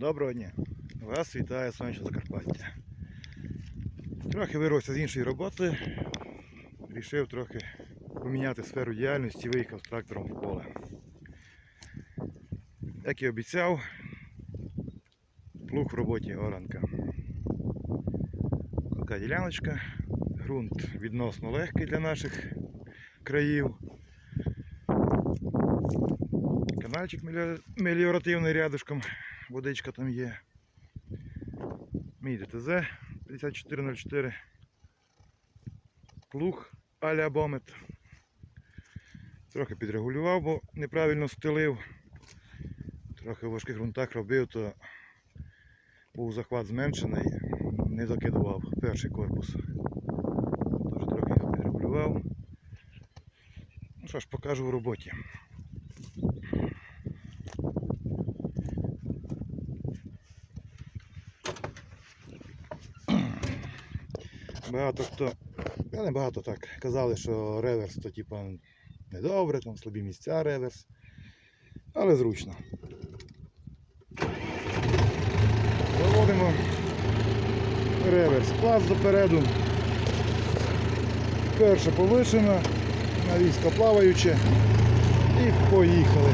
Доброго дня! Вас вітає сонячне Закарпаття. Трохи вирвався з іншої роботи. Рішив трохи поміняти сферу діяльності, виїхав з трактором в поле. Як і обіцяв, плуг в роботі оранка. Така діляночка. Ґрунт відносно легкий для наших країв. Канальчик мелі- меліоративний рядышком, водичка там є. Мій ДТЗ 5404. Плуг аля бомет. Трохи підрегулював, бо неправильно стелив. Трохи в важких ґрунтах робив, то був захват зменшений, не закидував перший корпус. Тож трохи його підрегулював. Ну що ж, покажу в роботі. Багато хто, я не багато так, казали, що реверс то типа недобре, там слабі місця реверс, але зручно. Заводимо реверс, клас допереду. Перша повишена, навіска плаваюча і поїхали.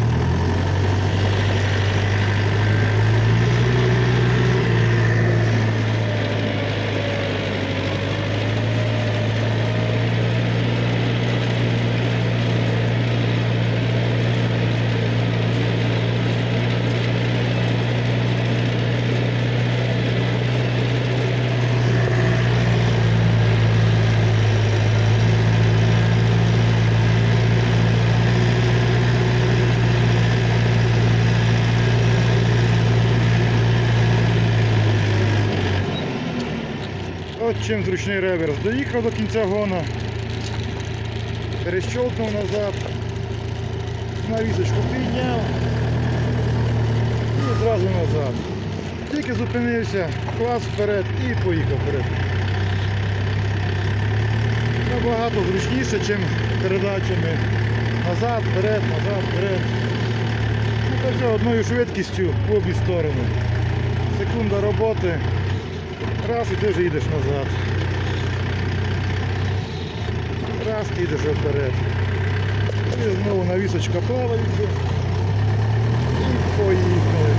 Чим зручний реверс. Доїхав до кінця гона, перещолкнув назад, навісочку підняв і зразу назад. Тільки зупинився, клас вперед і поїхав вперед. Набагато зручніше, ніж передачами. Назад, вперед, назад, вперед. Ну, це одною швидкістю в обі сторони. Секунда роботи. Раз і ти вже їдеш назад. Раз ти їдеш вперед. І знову навісочка плаває. І поїхали.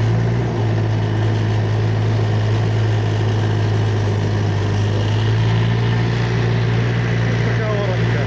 Ось така оранка.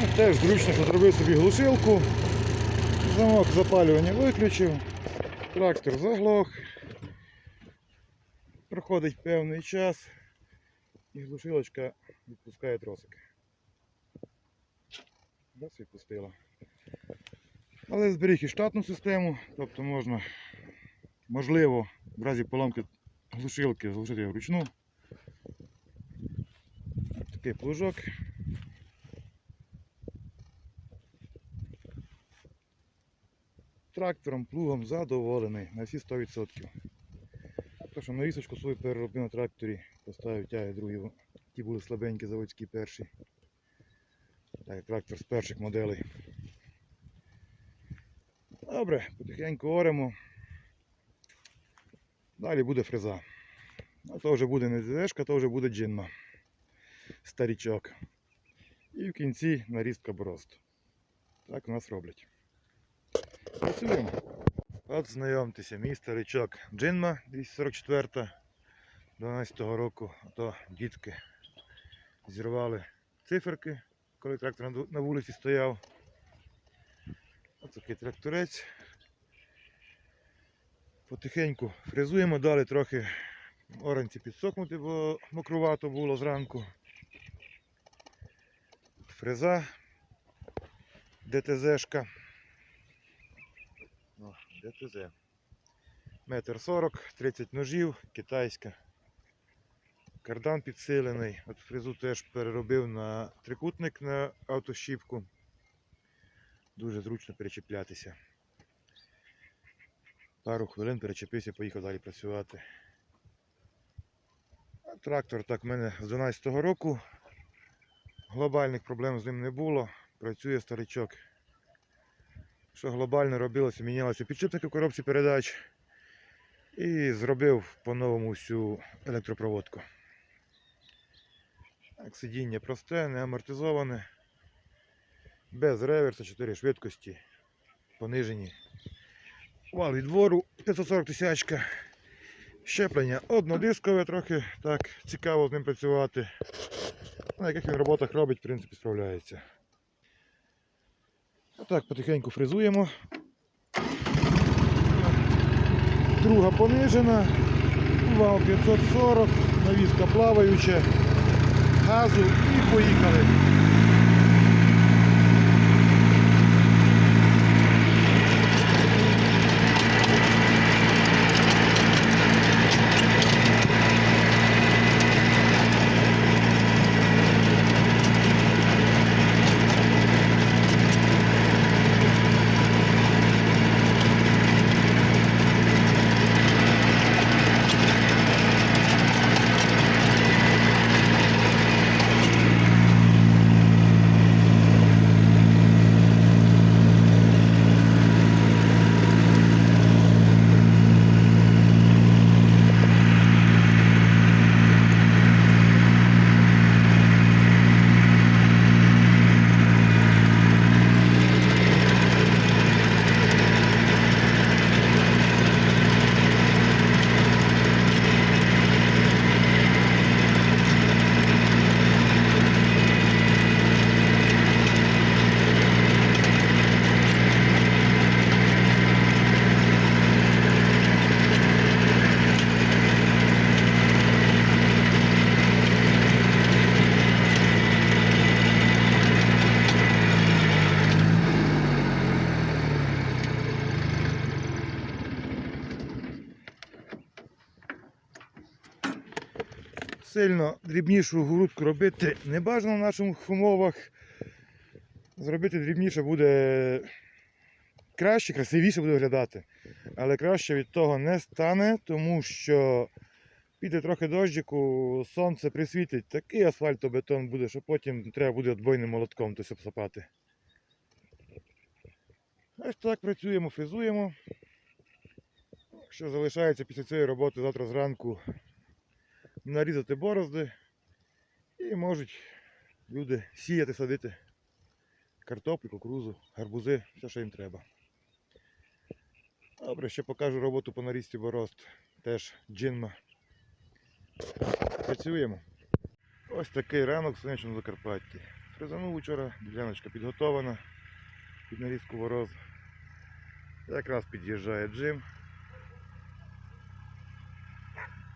Ну, Теж зручно, що зробив собі глушилку. Замок запалювання виключив. Трактор заглох. Проходить певний час і глушилочка відпускає тросики. Раз відпустила. Але зберіг і штатну систему, тобто можна, можливо, в разі поломки глушилки залишити вручну. Такий плужок. Трактором, плугом задоволений на всі 100%. То, що навісочку свою переробив на тракторі, поставив тяги другі, ті були слабенькі заводські перші. Так, трактор з перших моделей. Добре, потихеньку оремо. Далі буде фреза. А то вже буде не ДДшка, то вже буде джинма. Старічок. І в кінці нарізка борозд. Так у нас роблять. Працюємо. От знайомтеся, мій старичок Джинма 244 12-го року. То дітки зірвали циферки, коли трактор на вулиці стояв. Ось такий тракторець. Потихеньку фрезуємо, дали трохи оранці підсохнути, бо мокрувато було зранку. Фреза ДТЗшка. ДТЗ. Метр сорок, 30 ножів, китайська. Кардан підсилений. От фрезу теж переробив на трикутник на автощіпку. Дуже зручно перечіплятися. Пару хвилин перечепився, поїхав далі працювати. Трактор так в мене з 12-го року. Глобальних проблем з ним не було. Працює старичок. Що глобально робилося, мінялися підшипники в коробці передач. І зробив по-новому всю електропроводку. Так, сидіння просте, не амортизоване. Без реверса, 4 швидкості. Понижені. Вал від двору 540 тисячка. Щеплення однодискове, трохи так цікаво з ним працювати. На яких він роботах робить, в принципі, справляється. Отак потихеньку фрезуємо. Друга понижена. Вал 540, навіска плаваюча, газу і поїхали. Сильно дрібнішу грудку робити не бажано в наших умовах. Зробити дрібніше буде краще, красивіше буде виглядати. Але краще від того не стане, тому що піде трохи дощику, сонце присвітить, такий асфальтобетон буде, що потім треба буде отбойним молотком тось обсапати. Ось так працюємо, фрезуємо. Що залишається після цієї роботи завтра зранку нарізати борозди і можуть люди сіяти, садити картоплю, кукурузу, гарбузи, все, що їм треба. Добре, ще покажу роботу по нарізці борозд. Теж джинма. Працюємо. Ось такий ранок в сонячному Закарпатті. Фрезанув вчора, діляночка підготована під нарізку борозд. Якраз під'їжджає джим.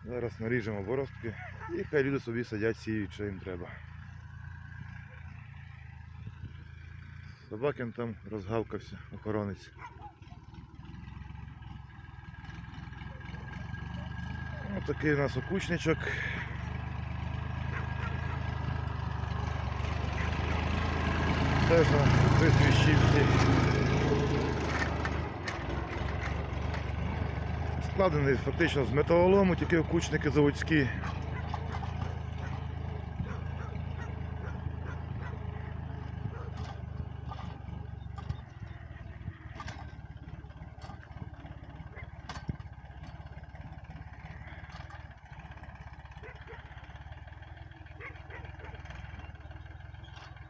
Зараз наріжемо боростки і хай люди собі садять, сіють, що їм треба. Собакин там розгавкався, охоронець. Ось такий у нас окучничок. Теж на бистрій Складений фактично з металолому, тільки окучники заводські.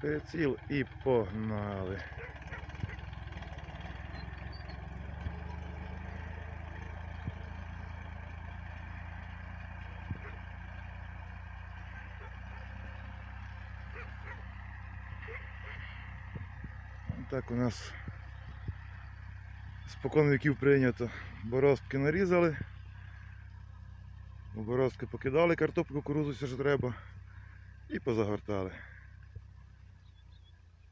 Приціл і погнали. Так у нас спокон віків прийнято. Борозки нарізали. У боростки покидали картоплю, кукурузу, все що треба. І позагортали.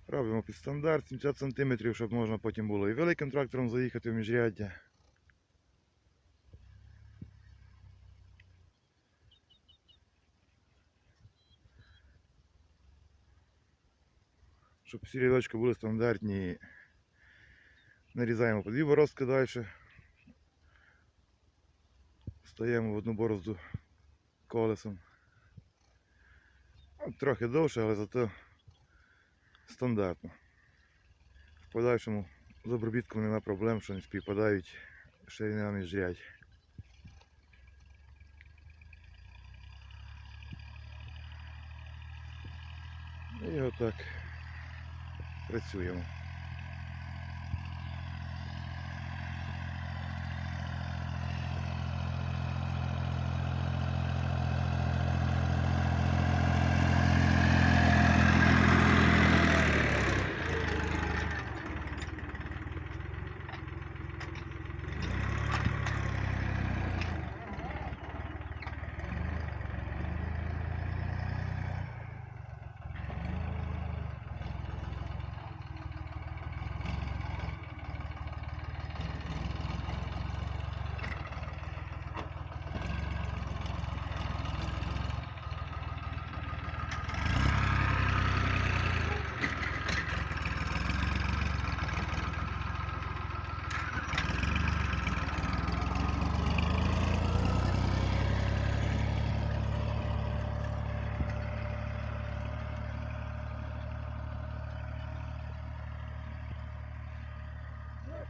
Робимо під стандарт 70 см, щоб можна потім було і великим трактором заїхати в міжряддя. Щоб всі рядочки були стандартні. Нарізаємо по дві борозки далі. Стаємо в одну борозду колесом. Ну, Трохи довше, але зато стандартно. В подальшому з обробітком нема проблем, що не співпадають ширина міжрядь. І отак працюємо.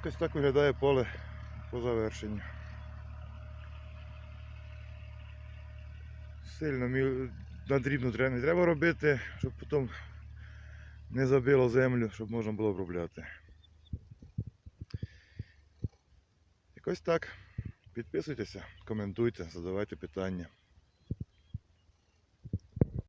Якось так виглядає поле по завершенню. Сильно мі- надрібно треба не треба робити, щоб потім не забило землю, щоб можна було обробляти. Якось так. Підписуйтеся, коментуйте, задавайте питання.